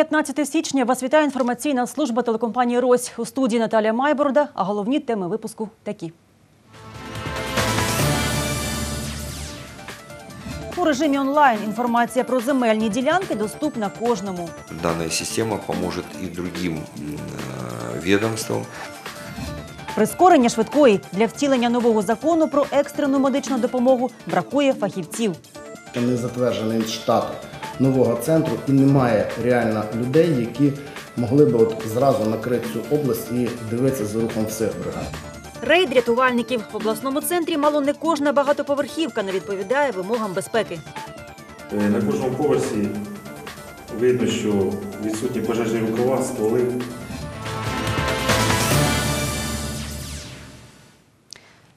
Вівторок, 15 січня, вас вітає інформаційна служба телекомпанії Рось у студії Наталія Майборода. А головні теми випуску такі. У режимі онлайн інформація про земельні ділянки доступна кожному. Данная система поможет и другим м, э. Прискорення швидкої для втілення нового закону про екстрену медичну допомогу бракує фахівців. не затверджений штат нового центру і немає реально людей, які могли б от зразу накрити цю область і дивитися за рухом всіх бригад. Рейд рятувальників в обласному центрі мало не кожна багатоповерхівка не відповідає вимогам безпеки. Е, На кожному поверсі видно, що відсутні пожежні рукава, стволи.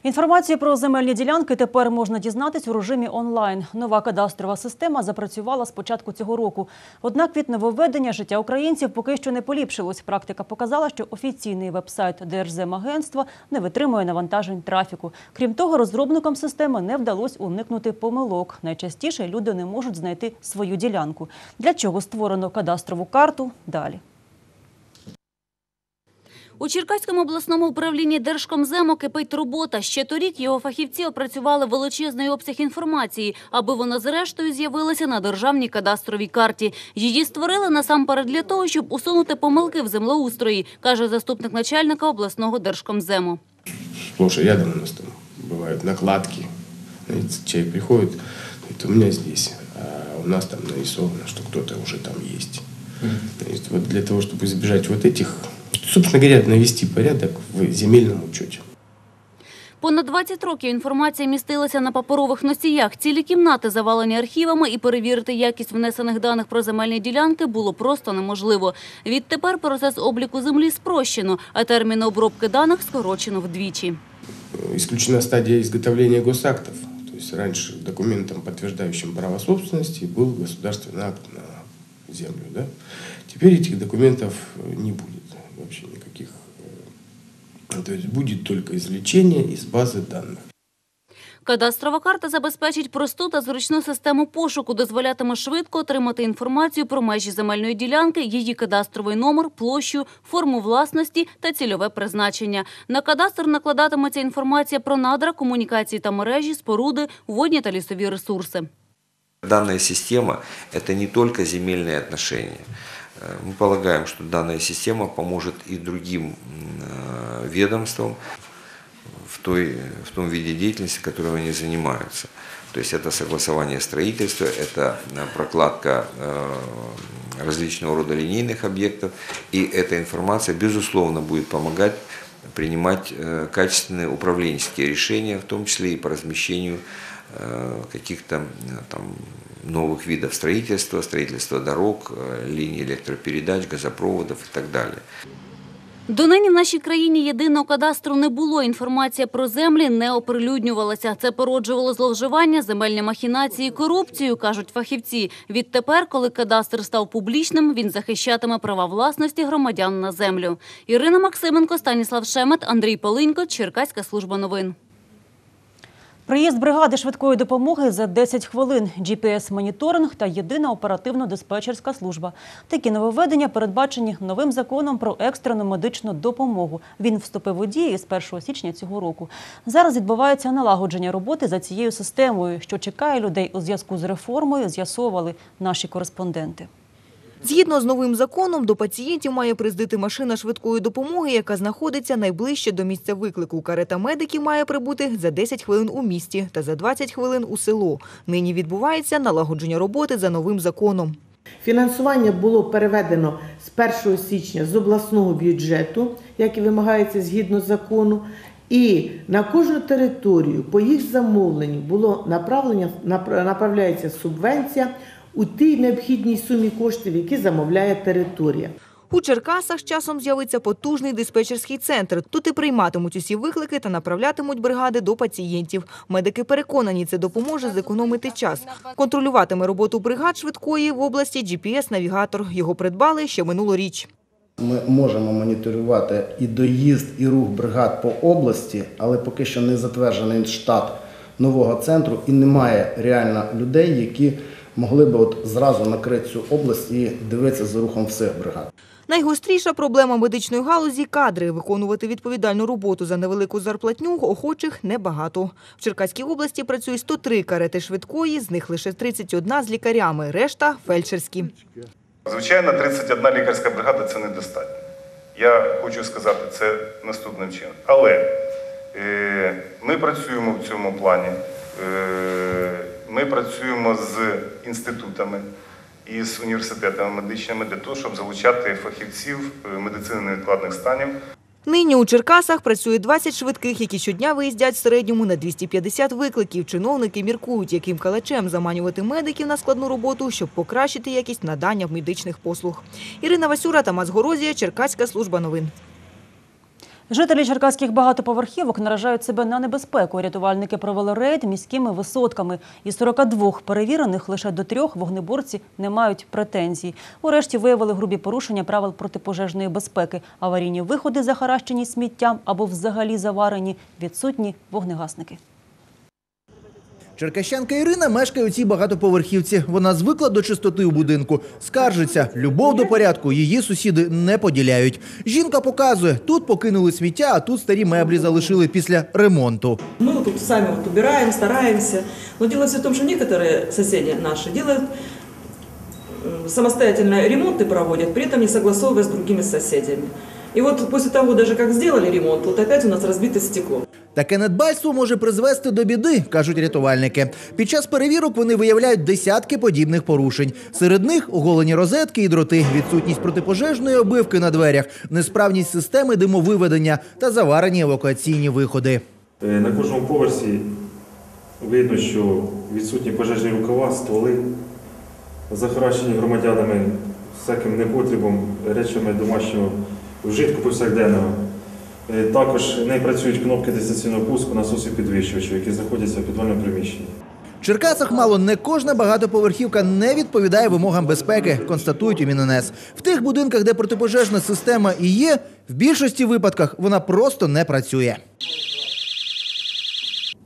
Інформацію про земельні ділянки тепер можна дізнатись у режимі онлайн. Нова кадастрова система запрацювала з початку цього року. Однак від нововведення життя українців поки що не поліпшилось. Практика показала, що офіційний вебсайт Держземагентства не витримує навантажень трафіку. Крім того, розробникам системи не вдалося уникнути помилок. Найчастіше люди не можуть знайти свою ділянку. Для чого створено кадастрову карту? Далі. У Черкаському обласному управлінні Держкомзему кипить робота. Ще торік його фахівці опрацювали величезний обсяг інформації, аби вона зрештою з'явилася на державній кадастровій карті. Її створили насамперед для того, щоб усунути помилки в землеустрої, каже заступник начальника обласного Держкомзему. сплошь и рядом у нас там бывают накладки. Знаете, человек приходит, говорит, у меня здесь, а у нас там нарисовано, что кто-то уже там есть. То есть вот для того, чтобы избежать вот этих, собственно говоря, навести порядок в земельном учете. Понад 20 років інформація містилася на паперових носіях. Цілі кімнати завалені архівами і перевірити якість внесених даних про земельні ділянки було просто неможливо. Відтепер процес обліку землі спрощено, а терміни обробки даних скорочено вдвічі. Исключена стадия изготовления госактов. То есть раньше документом, подтверждающим право собственности, был государственный акт на землю. Да? Теперь этих документов э, не будет вообще никаких. э, То есть будет только извлечение из базы данных. Кадастрова карта забезпечить просту та зручну систему пошуку, дозволятиме швидко отримати інформацію про межі земельної ділянки, її кадастровий номер, площу, форму власності та цільове призначення. На кадастр накладатиметься інформація про надра, комунікації та мережі, споруди, водні та лісові ресурси. Данная система – это не только земельные отношения. Мы полагаем, что данная система поможет и другим э, ведомствам в, той, в том виде деятельности, которой они занимаются. То есть это согласование строительства, это э, прокладка э, различного рода линейных объектов, и эта информация, безусловно, будет помогать принимать качественные управленческие решения, в том числе и по размещению каких-то э, там новых видов строительства, строительства дорог, э, линий электропередач, газопроводов и так далее. Донині в нашій країні єдиного кадастру не було. Інформація про землі не оприлюднювалася. Це породжувало зловживання, земельні махінації, корупцію, кажуть фахівці. Відтепер, коли кадастр став публічним, він захищатиме права власності громадян на землю. Ірина Максименко, Станіслав Шемет, Андрій Полинько, Черкаська служба новин. Приїзд бригади швидкої допомоги за 10 хвилин, GPS-моніторинг та єдина оперативно-диспетчерська служба. Такі нововведення передбачені новим законом про екстрену медичну допомогу. Він вступив у дію з 1 січня цього року. Зараз відбувається налагодження роботи за цією системою, що чекає людей у зв'язку з реформою, з'ясовували наші кореспонденти. Згідно з новим законом, до пацієнтів має приїздити машина швидкої допомоги, яка знаходиться найближче до місця виклику. Карета медиків має прибути за 10 хвилин у місті та за 20 хвилин у село. Нині відбувається налагодження роботи за новим законом. Фінансування було переведено з 1 січня з обласного бюджету, як і вимагається згідно закону. І на кожну територію по їх замовленню було направлення, напра- направляється субвенція у тій необхідній сумі коштів, які замовляє територія. У Черкасах з часом з'явиться потужний диспетчерський центр. Тут і прийматимуть усі виклики та направлятимуть бригади до пацієнтів. Медики переконані, це допоможе зекономити час. Контролюватиме роботу бригад швидкої в області GPS-навігатор. Його придбали ще минулоріч. Ми можемо моніторувати і доїзд, і рух бригад по області, але поки що не затверджений штат нового центру і немає реально людей, які могли б от зразу накрити цю область і дивитися за рухом всіх бригад. Найгостріша проблема медичної галузі – кадри. Виконувати відповідальну роботу за невелику зарплатню охочих небагато. В Черкаській області працює 103 карети швидкої, з них лише 31 з лікарями, решта – фельдшерські. Звичайно, 31 лікарська бригада це недостатньо. Я хочу сказати це наступним чином. Але е, ми працюємо в цьому плані. Е, ми працюємо з інститутами і з університетами медичними для того, щоб залучати фахівців е, медицини невідкладних станів Нині у Черкасах працює 20 швидких, які щодня виїздять в середньому на 250 викликів. Чиновники міркують, яким калачем заманювати медиків на складну роботу, щоб покращити якість надання медичних послуг. Ірина Васюра, Тамас Горозія, Черкаська служба новин. Жителі черкаських багатоповерхівок наражають себе на небезпеку. Рятувальники провели рейд міськими висотками. Із 42 перевірених лише до трьох вогнеборці не мають претензій. Урешті виявили грубі порушення правил протипожежної безпеки. Аварійні виходи захаращені сміттям або взагалі заварені. Відсутні вогнегасники. Черкащанка Ірина мешкає у цій багатоповерхівці. Вона звикла до чистоти у будинку. Скаржиться, любов до порядку її сусіди не поділяють. Жінка показує, тут покинули сміття, а тут старі меблі залишили після ремонту. Мы тут сами вот убираем, стараемся. Но дело все в том, что некоторые соседи наши делают э, самостоятельно ремонты проводят, при этом не согласовывая с другими соседями. И вот после того, даже как сделали ремонт, вот опять у нас разбито стекло. Таке недбальство може призвести до біди, кажуть рятувальники. Під час перевірок вони виявляють десятки подібних порушень. Серед них оголені розетки і дроти, відсутність протипожежної обивки на дверях, несправність системи димовиведення та заварені евакуаційні виходи. Е, На кожному поверсі видно, що відсутні пожежні рукава, стволи, захаращені громадянами всяким непотребом, речами домашнього вжитку повсякденного. Е, Також не працюють кнопки дистанційного пуску насосів підвищувачів, які знаходяться в підвальному приміщенні. Черкасах мало не кожна багатоповерхівка не відповідає вимогам безпеки, констатують у Міненес. В тих будинках, де протипожежна система і є, в більшості випадках вона просто не працює.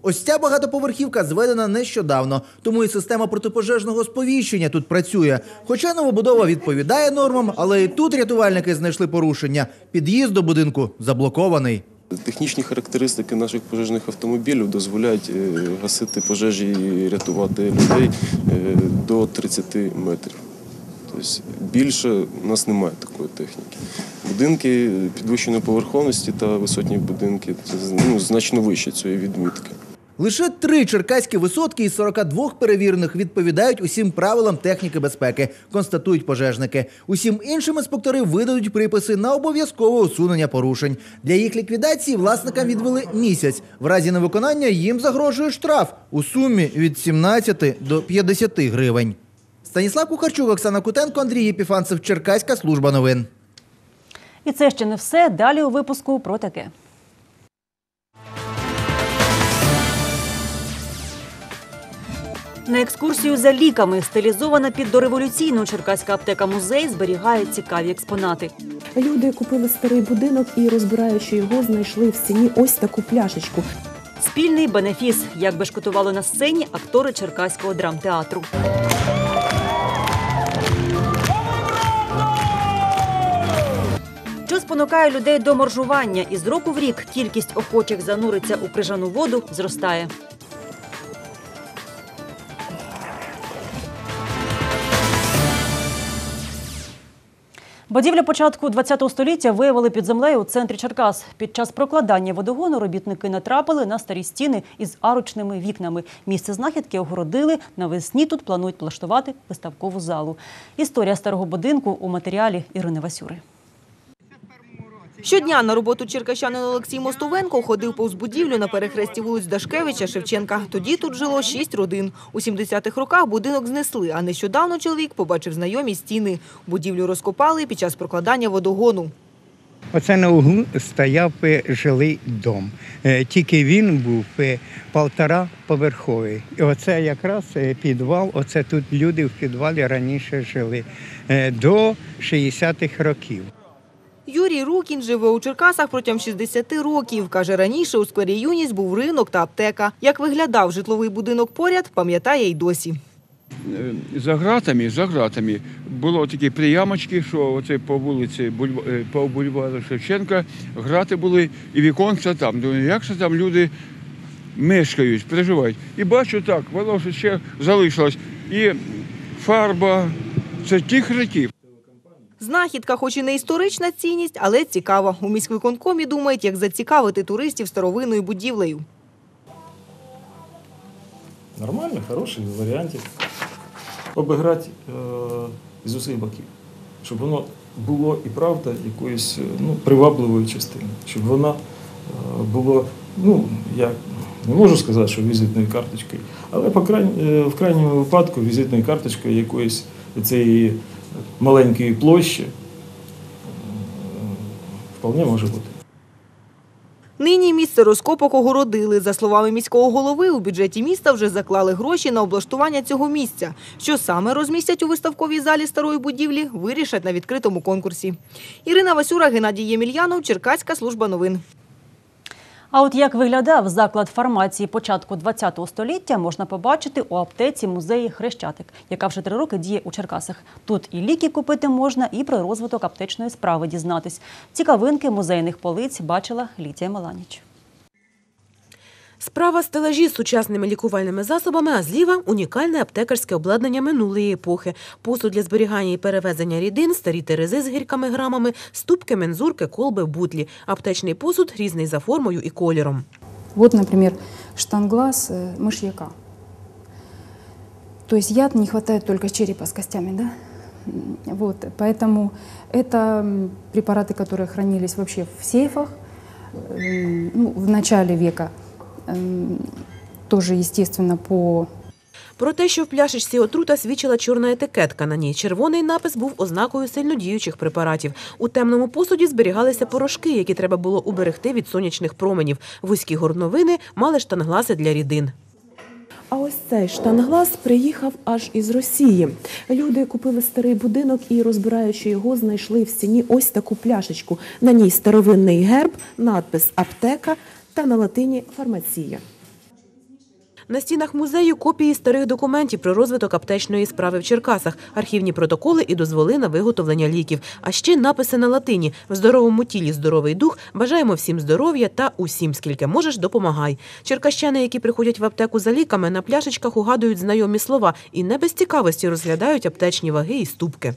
Ось ця багатоповерхівка зведена нещодавно, тому і система протипожежного сповіщення тут працює. Хоча новобудова відповідає нормам, але і тут рятувальники знайшли порушення. Під'їзд до будинку заблокований. Технічні характеристики наших пожежних автомобілів дозволяють е, гасити пожежі і рятувати людей е, до 30 метрів. Тобто більше у нас немає такої техніки. Будинки підвищеної поверховності та висотні будинки це ну, значно вище цієї відмітки. Лише три черкаські висотки із 42 перевірених відповідають усім правилам техніки безпеки, констатують пожежники. Усім іншим інспектори видадуть приписи на обов'язкове усунення порушень. Для їх ліквідації власникам відвели місяць. В разі невиконання їм загрожує штраф у сумі від 17 до 50 гривень. Станіслав Кухарчук, Оксана Кутенко, Андрій Єпіфанцев, Черкаська служба новин. І це ще не все. Далі у випуску про таке. На екскурсію за ліками, стилізована під дореволюційну черкаська аптека музей, зберігає цікаві експонати. Люди купили старий будинок і, розбираючи його, знайшли в стіні ось таку пляшечку. Спільний бенефіс, як бешкетували на сцені актори Черкаського драмтеатру. Що спонукає людей до моржування, і з року в рік кількість охочих зануриться у крижану воду зростає. Будівлю початку ХХ століття виявили під землею у центрі Черкас. Під час прокладання водогону робітники натрапили на старі стіни із арочними вікнами. Місце знахідки огородили. Навесні тут планують влаштувати виставкову залу. Історія старого будинку у матеріалі Ірини Васюри. Щодня на роботу черкащанин Олексій Мостовенко ходив повз будівлю на перехресті вулиць Дашкевича Шевченка. Тоді тут жило шість родин. У 70-х роках будинок знесли, а нещодавно чоловік побачив знайомі стіни. Будівлю розкопали під час прокладання водогону. Оце на углу стояв жилий дом. Е, Тільки він був е, полтора поверховий. І оце якраз е, підвал, оце тут люди в підвалі раніше жили е, до 60-х років. Юрій Рукін живе у Черкасах протягом 60 років. Каже, раніше у сквері Юність був ринок та аптека. Як виглядав житловий будинок поряд, пам'ятає й досі. Е, За гратами, за гратами було такі приямочки, що оце по вулиці е, по бульвару Шевченка грати були і віконця там. Думаю, як же там люди мешкають, проживають. І бачу так, воно ще залишилось. І фарба, це тих років. Знахідка, хоч і не історична цінність, але цікава. У міськвиконкомі думають, як зацікавити туристів старовинною будівлею. Нормально, хороший варіантів. Обіграти е, з усіх боків, щоб воно було і правда якоюсь е, ну, привабливою частиною, щоб воно е, було, ну, я не можу сказати, що візитною карточкою, але по крайні, е, в крайньому випадку візитною карточкою якоїсь цієї маленької площі вполне може бути. Нині місце розкопок огородили. За словами міського голови, у бюджеті міста вже заклали гроші на облаштування цього місця. Що саме розмістять у виставковій залі старої будівлі, вирішать на відкритому конкурсі. Ірина Васюра, Геннадій Ємельянов, Черкаська служба новин. А от як виглядав заклад фармації початку ХХ століття, можна побачити у аптеці музеї Хрещатик, яка вже три роки діє у Черкасах. Тут і ліки купити можна, і про розвиток аптечної справи дізнатись. Цікавинки музейних полиць бачила Літія Маланіч. Справа стелажі з сучасними лікувальними засобами, а зліва – унікальне аптекарське обладнання минулої епохи. Посуд для зберігання і перевезення рідин, старі терези з гірками грамами, ступки, мензурки, колби, бутлі. Аптечний посуд різний за формою і кольором. Вот, например, штанглаз э, мышьяка. То есть яд не хватает только черепа с костями, да? М, Вот, поэтому это м, препараты, которые хранились вообще в сейфах м, ну, в начале века. М, Тоже, естественно, по Про те, що в пляшечці отрута свідчила чорна етикетка. На ній червоний напис був ознакою сильнодіючих препаратів. У темному посуді зберігалися порошки, які треба було уберегти від сонячних променів. Вузькі горновини мали штангласи для рідин. А ось цей штанглас приїхав аж із Росії. Люди купили старий будинок і, розбираючи його, знайшли в стіні ось таку пляшечку. На ній старовинний герб, надпис аптека та на латині фармація. На стінах музею копії старих документів про розвиток аптечної справи в Черкасах, архівні протоколи і дозволи на виготовлення ліків. А ще написи на латині «В здоровому тілі здоровий дух. Бажаємо всім здоров'я та усім, скільки можеш, допомагай». Черкащани, які приходять в аптеку за ліками, на пляшечках угадують знайомі слова і не без цікавості розглядають аптечні ваги і ступки.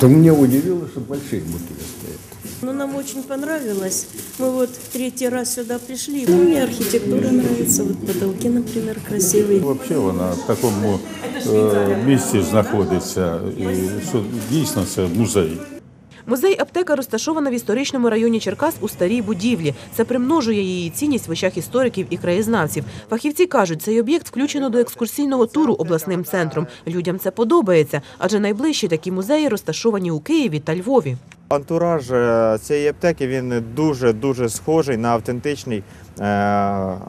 Да меня удивило, что большие бутыли стоят. Ну, нам очень понравилось. Мы вот третий раз сюда пришли. Ну, мне архитектура нравится. Вот потолки, например, красивые. Взагалі вона в такому е, місці знаходиться, і що дійсно це музей. Музей аптека розташована в історичному районі Черкас у старій будівлі. Це примножує її цінність в очах істориків і краєзнавців. Фахівці кажуть, цей об'єкт включено до екскурсійного туру обласним центром. Людям це подобається, адже найближчі такі музеї розташовані у Києві та Львові. Антураж е, цієї аптеки він дуже дуже схожий на автентичний е,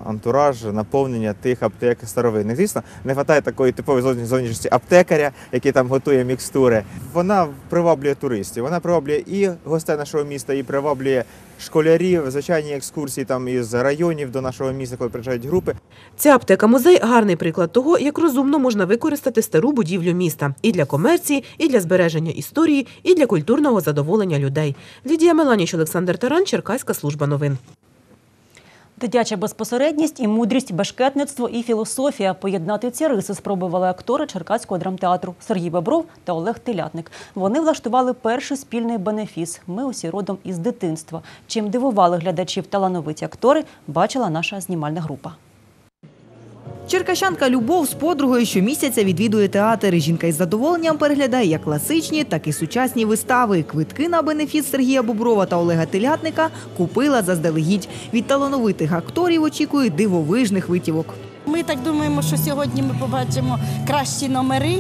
антураж наповнення тих аптек старовинних. Звісно, не вистачає такої типової зовні- зовнішності аптекаря, який там готує мікстури. Вона приваблює туристів, вона приваблює і гостей нашого міста, і приваблює школярів, звичайні екскурсії там із районів до нашого міста, коли приїжджають групи. Ця аптека-музей – гарний приклад того, як розумно можна використати стару будівлю міста і для комерції, і для збереження історії, і для культурного задоволення людей. Лідія Меланіч, Олександр Таран, Черкаська служба новин. Дитяча безпосередність і мудрість, бешкетництво і філософія. Поєднати ці риси спробували актори Черкаського драмтеатру Сергій Бобров та Олег Телятник. Вони влаштували перший спільний бенефіс. Ми усі родом із дитинства. Чим дивували глядачів талановиті актори, бачила наша знімальна група. Черкащанка Любов з подругою щомісяця відвідує театр. Жінка із задоволенням переглядає як класичні, так і сучасні вистави. Квитки на бенефіс Сергія Боброва та Олега Телятника купила заздалегідь. Від талановитих акторів очікує дивовижних витівок. Ми так думаємо, що сьогодні ми побачимо кращі номери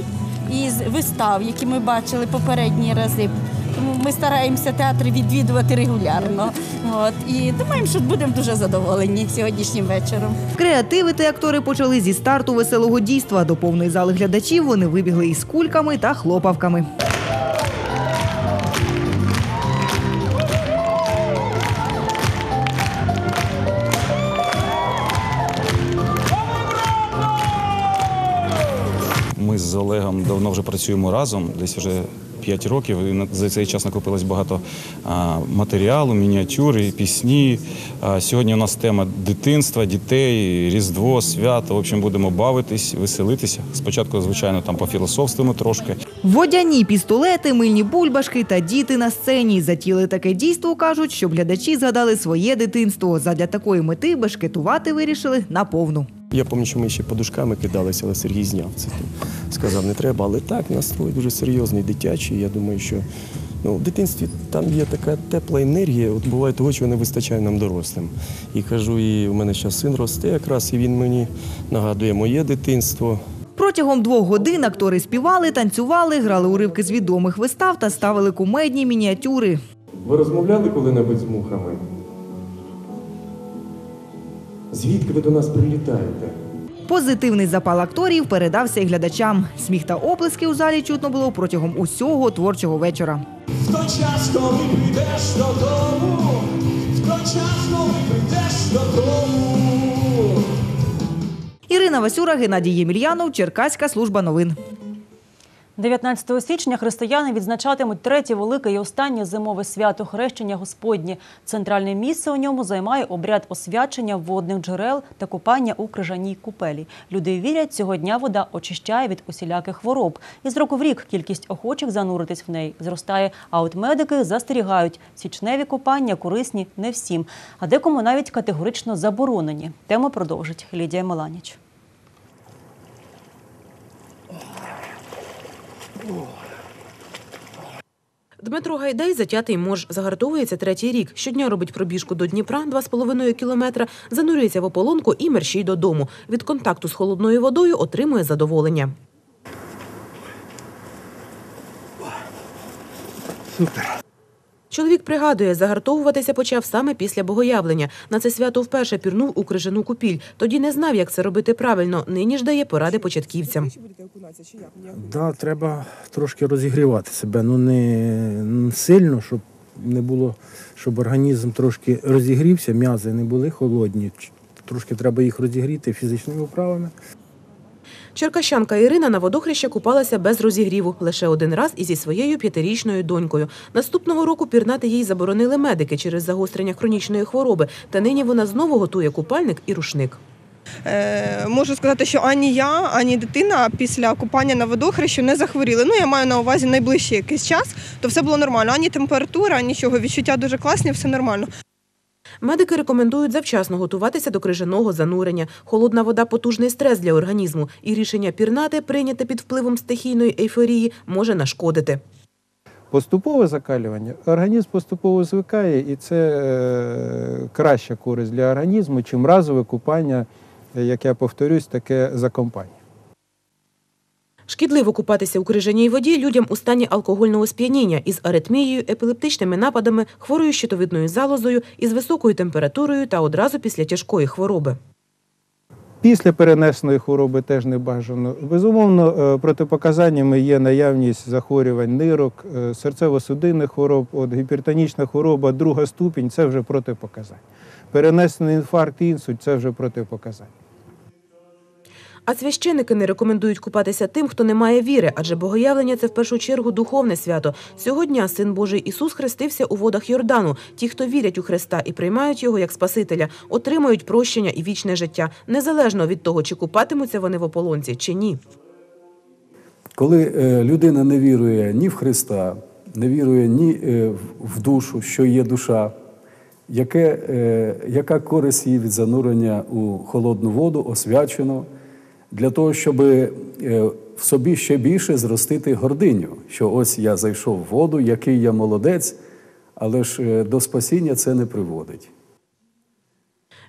із вистав, які ми бачили попередні рази. Тому ми стараємося театри відвідувати регулярно. От і думаємо, що будемо дуже задоволені сьогоднішнім вечором. Креативити актори почали зі старту веселого дійства. До повної зали глядачів вони вибігли із кульками та хлопавками. Ми з Олегом давно вже працюємо разом, десь вже 5 років. І на- за цей час накопилось багато матеріалу, мініатюри, пісні. Сьогодні у нас тема дитинства, дітей, Різдво, свято. В общем, будемо бавитись, веселитися. Спочатку, звичайно, там пофілософствуємо трошки. Водяні пістолети, мильні бульбашки та діти на сцені затіли таке дійство. кажуть, щоб глядачі згадали своє дитинство. Задля такої мети бешкетувати вирішили наповну. Я пам'ятаю, що ми ще подушками кидалися, але Сергій зняв це. Сказав, не треба. Але так, настрой дуже серйозний, дитячий. Я думаю, що ну, в дитинстві там є така тепла енергія. От буває того, чого не вистачає нам дорослим. І кажу, і в мене зараз син росте якраз, і він мені нагадує моє дитинство. Протягом двох годин актори співали, танцювали, грали уривки з відомих вистав та ставили кумедні мініатюри. Ви розмовляли коли-небудь з мухами? Звідки ви до нас прилітаєте? Позитивний запал акторів передався і глядачам. Сміх та оплески у залі чутно було протягом усього творчого вечора. В той час, коли прийдеш додому, в той час, коли прийдеш додому. Ірина Васюра, Геннадій Ємельянов, Черкаська служба новин. 19 січня християни відзначатимуть третє велике і останнє зимове свято хрещення Господнє. Центральне місце у ньому займає обряд освячення водних джерел та купання у крижаній купелі. Люди вірять, цього дня вода очищає від усіляких хвороб. І з року в рік кількість охочих зануритись в неї зростає. А от медики застерігають, січневі купання корисні не всім, а декому навіть категорично заборонені. Тему продовжить Лідія Меланіч. Дмитро Гайдай, затятий мож, загартовується третій рік. Щодня робить пробіжку до Дніпра 2,5 кілометра, занурюється в ополонку і мерщій додому. Від контакту з холодною водою отримує задоволення. Чоловік пригадує, загартовуватися почав саме після богоявлення. На це свято вперше пірнув у крижану купіль. Тоді не знав, як це робити правильно. Нині ж дає поради початківцям. Да, треба трошки розігрівати себе. Ну не сильно, щоб не було, щоб організм трошки розігрівся, м'язи не були холодні. Трошки треба їх розігріти фізичними вправами. Черкащанка Ірина на водохреща купалася без розігріву лише один раз і зі своєю п'ятирічною донькою. Наступного року пірнати їй заборонили медики через загострення хронічної хвороби. Та нині вона знову готує купальник і рушник. Е, можу сказати, що ані я, ані дитина після купання на водохрещу не захворіли. Ну, я маю на увазі найближчий якийсь час, то все було нормально. Ані температура, нічого, відчуття дуже класні, все нормально. Медики рекомендують завчасно готуватися до крижаного занурення. Холодна вода потужний стрес для організму, і рішення пірнати, прийняте під впливом стихійної ейфорії, може нашкодити. Поступове закалювання, організм поступово звикає, і це е, краща користь для організму, чим разове купання, е, як я повторюсь, таке за компанію. Шкідливо купатися у крижаній воді людям у стані алкогольного сп'яніння із аритмією, епілептичними нападами, хворою щитовидною залозою, із високою температурою та одразу після тяжкої хвороби. Після перенесеної хвороби теж не бажано. Безумовно, е, протипоказаннями є наявність захворювань нирок, е, серцево-судинних хвороб, от гіпертонічна хвороба, друга ступінь це вже протипоказання. Перенесений інфаркт, інсульт це вже протипоказання. А священики не рекомендують купатися тим, хто не має віри, адже богоявлення це в першу чергу духовне свято. Сьогодні син Божий Ісус хрестився у водах Йордану. Ті, хто вірять у Христа і приймають його як Спасителя, отримують прощення і вічне життя, незалежно від того, чи купатимуться вони в ополонці чи ні. Коли е, людина не вірує ні в Христа, не вірує ні е, в- душу, що є душа, яке, е, яка користь їй від занурення у холодну воду, освячену, для того, щоб е, в собі ще більше зростити гординю, що ось я зайшов в воду, який я молодець, але ж е, до спасіння це не приводить.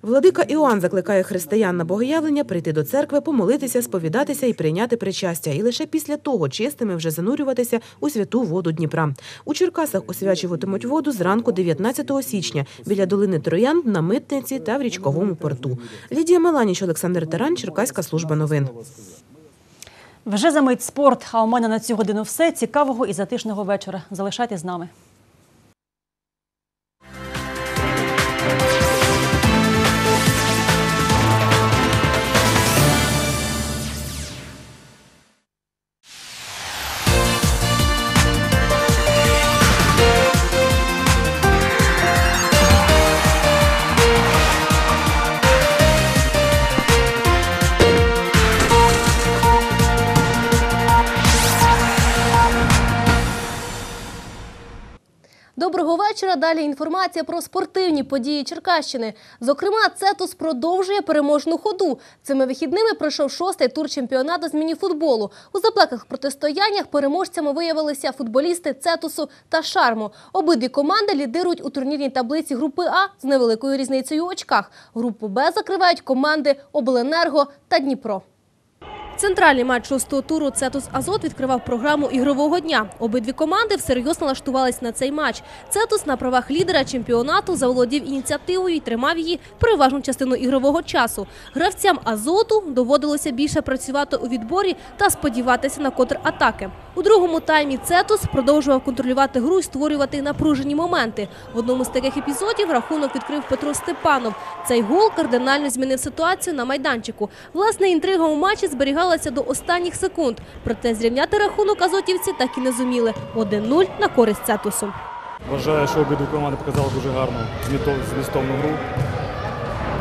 Владика Іоанн закликає християн на богоявлення прийти до церкви, помолитися, сповідатися і прийняти причастя. І лише після того чистими вже занурюватися у святу воду Дніпра. У Черкасах освячуватимуть воду зранку 19 січня біля долини Троян на митниці та в річковому порту. Лідія Маланіч, Олександр Таран, Черкаська служба новин. Вже за мить спорт. А у мене на цю годину все. Цікавого і затишного вечора. Залишайтесь з нами. Доброго вечора. Далі інформація про спортивні події Черкащини. Зокрема, Цетус продовжує переможну ходу. Цими вихідними пройшов шостий тур чемпіонату з мініфутболу. У запеклих протистояннях переможцями виявилися футболісти Цетусу та Шарму. Обидві команди лідирують у турнірній таблиці групи А з невеликою різницею у очках. Групу Б закривають команди Обленерго та Дніпро. Центральний матч шостого туру Цетус Азот відкривав програму ігрового дня. Обидві команди всерйоз налаштувались на цей матч. Цетус на правах лідера чемпіонату заволодів ініціативою і тримав її переважну частину ігрового часу. Гравцям Азоту доводилося більше працювати у відборі та сподіватися на контратаки. У другому таймі Цетус продовжував контролювати гру і створювати напружені моменти. В одному з таких епізодів рахунок відкрив Петро Степанов. Цей гол кардинально змінив ситуацію на майданчику. Власне, інтрига у матчі зберігалася до останніх секунд. Проте зрівняти рахунок азотівці так і не зуміли. 1-0 на користь Цетусу. Вважаю, що обидві команди показали дуже гарну змістовну гру.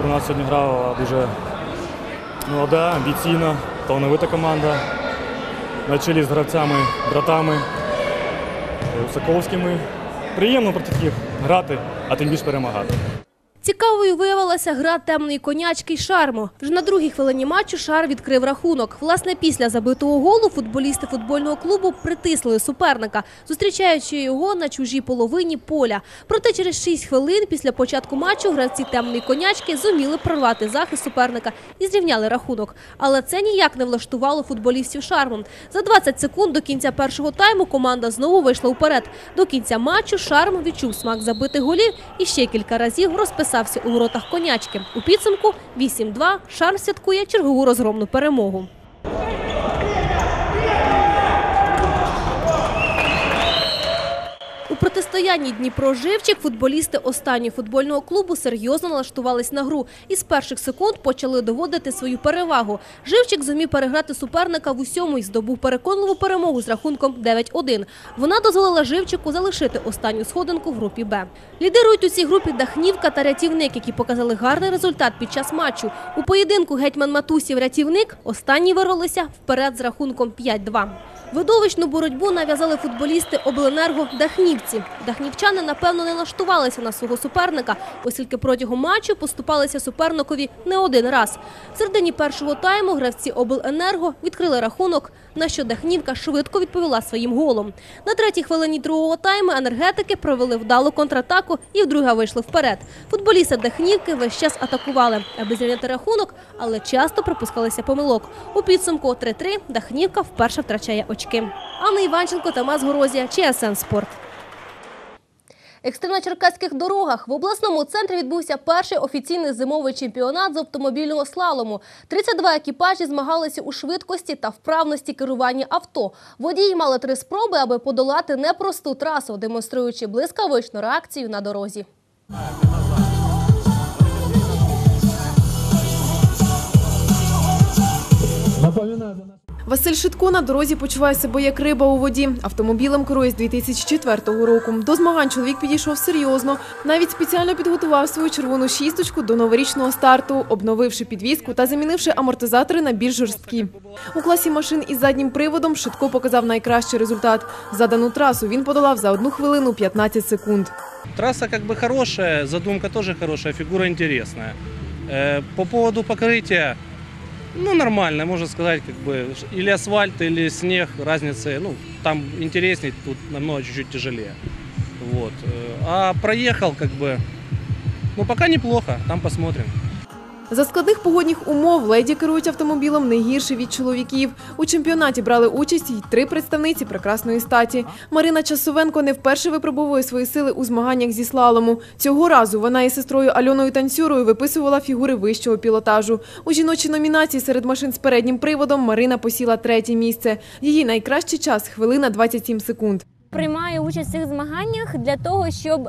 Про нас сьогодні грала дуже молода, амбіційна, талановита команда. На чолі з гравцями, братами Соколськими. Приємно проти таких грати, а тим більше перемагати. Цікавою виявилася гра темної конячки й шарму. Вже на другій хвилині матчу шар відкрив рахунок. Власне, після забитого голу футболісти футбольного клубу притиснули суперника, зустрічаючи його на чужій половині поля. Проте через 6 хвилин після початку матчу гравці темної конячки зуміли прорвати захист суперника і зрівняли рахунок. Але це ніяк не влаштувало футболістів шарму. За 20 секунд до кінця першого тайму команда знову вийшла вперед. До кінця матчу шарм відчув смак забитих голів і ще кілька разів розписався у воротах конячки. У підсумку 8-2 шарм святкує чергову розгромну перемогу. Протистоянні Дніпро-Живчик футболісти останнього футбольного клубу серйозно налаштувались на гру і з перших секунд почали доводити свою перевагу. Живчик зумів переграти суперника в усьому і здобув переконливу перемогу з рахунком 9-1. Вона дозволила Живчику залишити останню сходинку в групі Б. Лідирують у цій групі Дахнівка та Рятівник, які показали гарний результат під час матчу. У поєдинку гетьман Матусів Рятівник останні вирвалися вперед з рахунком 5-2. Видовищну боротьбу нав'язали футболісти обленерго Дахнівці. Дахнівчани, напевно, не налаштувалися на свого суперника, оскільки протягом матчу поступалися суперникові не один раз. В середині першого тайму гравці обленерго відкрили рахунок, на що Дахнівка швидко відповіла своїм голом. На третій хвилині другого тайму енергетики провели вдалу контратаку і вдруге вийшли вперед. Футболісти Дахнівки весь час атакували, аби зрівняти рахунок, але часто припускалися помилок. У підсумку 3-3 Дахнівка вперше втрачає очки. Анна Іванченко, Тамас Горозія, ЧСН Спорт. Екстрим на черкаських дорогах в обласному центрі відбувся перший офіційний зимовий чемпіонат з автомобільного слалому. 32 екіпажі змагалися у швидкості та вправності керування авто. Водії мали три спроби, аби подолати непросту трасу, демонструючи блискавичну реакцію на дорозі. Василь Шитко на дорозі почуває себе як риба у воді. Автомобілем керує з 2004 року. До змагань чоловік підійшов серйозно. Навіть спеціально підготував свою червону шісточку до новорічного старту, обновивши підвізку та замінивши амортизатори на більш жорсткі. У класі машин із заднім приводом Шитко показав найкращий результат. Задану трасу він подолав за 1 хвилину 15 секунд. Трасса как бы хорошая, задумка тоже хорошая, фигура интересная. Э, По поводу покрытия, ну нормально, можно сказать, как бы или асфальт, или снег, разницы, ну там интереснее, тут намного чуть-чуть тяжелее. Вот. Э, А проехал как бы, ну пока неплохо, там посмотрим. За складних погодних умов леді керують автомобілем не гірше від чоловіків. У чемпіонаті брали участь й три представниці прекрасної статі. Марина Часовенко не вперше випробовує свої сили у змаганнях зі слалому. Цього разу вона із сестрою Альоною Танцюрою виписувала фігури вищого пілотажу. У жіночій номінації серед машин з переднім приводом Марина посіла третє місце. Її найкращий час хвилина 27 секунд. Приймаю участь в цих змаганнях для того, щоб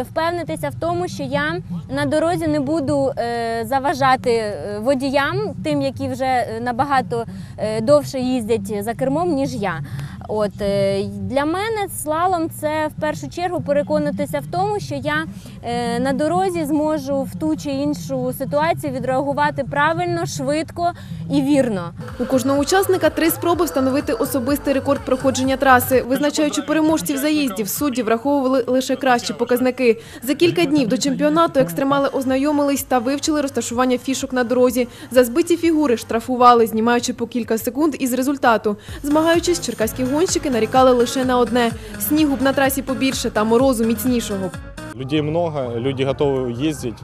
впевнитися в тому, що я на дорозі не буду е, заважати е, водіям, тим, які вже е, набагато е, довше їздять за кермом, ніж я. От е, для мене слалом це в першу чергу переконатися в тому, що я е, на дорозі зможу в ту чи іншу ситуацію відреагувати правильно, швидко і вірно. У кожного учасника три спроби встановити особистий рекорд проходження траси. Визначаючи переможців заїздів, судді враховували лише кращі показники. За кілька днів до чемпіонату екстремали ознайомились та вивчили розташування фішок на дорозі. За збиті фігури штрафували, знімаючи по кілька секунд із результату. Змагаючись, черкаські гонщики нарікали лише на одне – снігу б на трасі побільше та морозу міцнішого. Людей много, люди готовы ездить.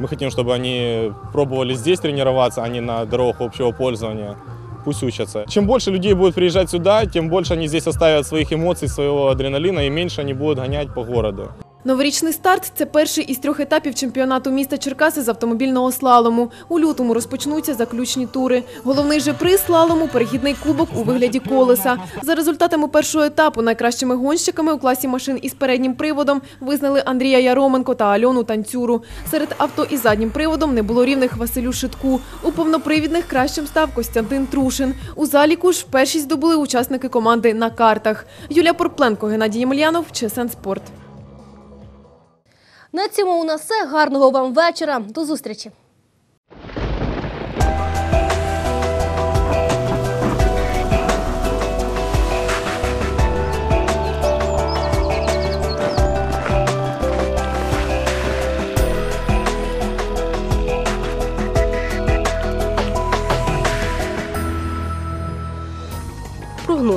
Мы хотим, чтобы они пробовали здесь тренироваться, а не на дорогах общего пользования. Пусть учатся. Чем больше людей будет приезжать сюда, тем больше они здесь оставят своих эмоций, своего адреналина, и меньше они будут гонять по городу. Новорічний старт – це перший із трьох етапів чемпіонату міста Черкаси з автомобільного слалому. У лютому розпочнуться заключні тури. Головний же приз слалому – перехідний кубок у вигляді колеса. За результатами першого етапу найкращими гонщиками у класі машин із переднім приводом визнали Андрія Яроменко та Альону Танцюру. Серед авто із заднім приводом не було рівних Василю Шитку. У повнопривідних кращим став Костянтин Трушин. У заліку ж першість здобули учасники команди на картах. Юлія Порпленко, Геннадій Ємельянов, ЧСН Спорт. На цьому у нас все. Гарного вам вечора. До зустрічі.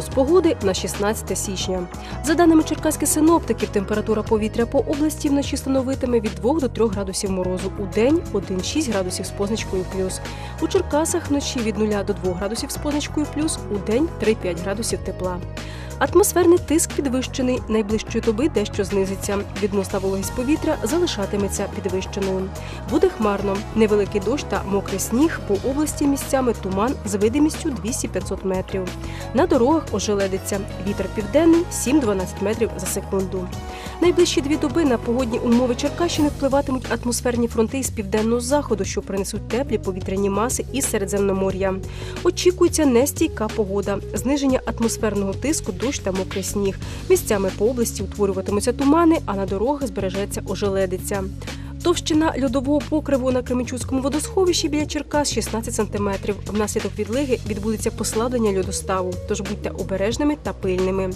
Прогноз погоди на 16 січня. За даними черкаських синоптиків, температура повітря по області вночі становитиме від 2 до 3 градусів морозу. У день 1-6 градусів з позначкою плюс. У Черкасах вночі від 0 до 2 градусів з позначкою плюс, у день 3-5 градусів тепла. Атмосферний тиск підвищений. Найближчої доби дещо знизиться. Відносна вологість повітря залишатиметься підвищеною. Буде хмарно. Невеликий дощ та мокрий сніг по області місцями туман з видимістю 200-500 метрів. На дорогах ожеледиться. Вітер південний 7-12 метрів за секунду. Найближчі дві доби на погодні умови Черкащини впливатимуть атмосферні фронти із південного заходу, що принесуть теплі повітряні маси із Середземномор'я. Очікується нестійка погода, зниження атмосферного тиску, дощ та мокрий сніг. Місцями по області утворюватимуться тумани, а на дорогах збережеться ожеледиця. Товщина льодового покриву на Кременчуцькому водосховищі біля Черкас 16 см. Внаслідок відлиги відбудеться послаблення льодоставу, тож будьте обережними та пильними.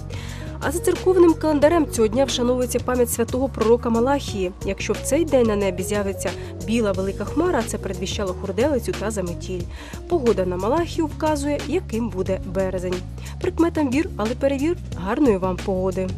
А за церковним календарем цього дня вшановується пам'ять святого пророка Малахії. Якщо в цей день на небі з'явиться біла велика хмара, це передвіщало хурделицю та заметіль. Погода на Малахію вказує, яким буде березень. Прикметам вір, але перевір гарної вам погоди.